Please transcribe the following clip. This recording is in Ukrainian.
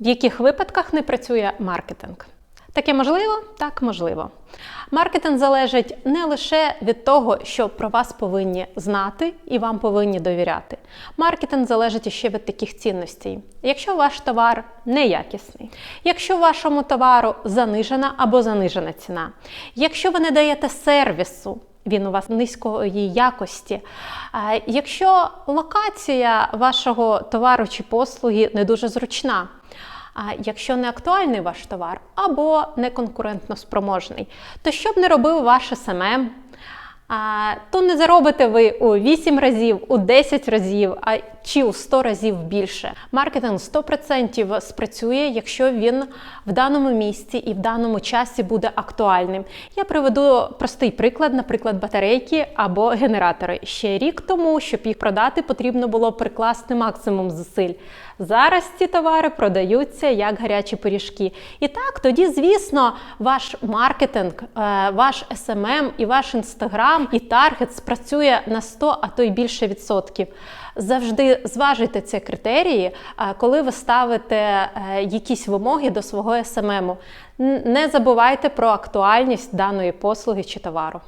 В яких випадках не працює маркетинг? Таке можливо? Так, можливо. Маркетинг залежить не лише від того, що про вас повинні знати і вам повинні довіряти. Маркетинг залежить ще від таких цінностей. Якщо ваш товар неякісний, якщо вашому товару занижена або занижена ціна, якщо ви не даєте сервісу, він у вас низької якості. Якщо локація вашого товару чи послуги не дуже зручна, якщо не актуальний ваш товар або не конкурентно спроможний, то що б не робив ваш СММ, а, то не заробите ви у 8 разів, у 10 разів, а чи у 100 разів більше. Маркетинг 100% спрацює, якщо він в даному місці і в даному часі буде актуальним. Я приведу простий приклад, наприклад, батарейки або генератори. Ще рік тому, щоб їх продати, потрібно було прикласти максимум зусиль. Зараз ці товари продаються як гарячі пиріжки. І так, тоді, звісно, ваш маркетинг, е, ваш SMM і ваш інстаграм і таргет спрацює на 100, а то й більше відсотків. Завжди зважуйте ці критерії, е, коли ви ставите е, якісь вимоги до свого СММу. Не забувайте про актуальність даної послуги чи товару.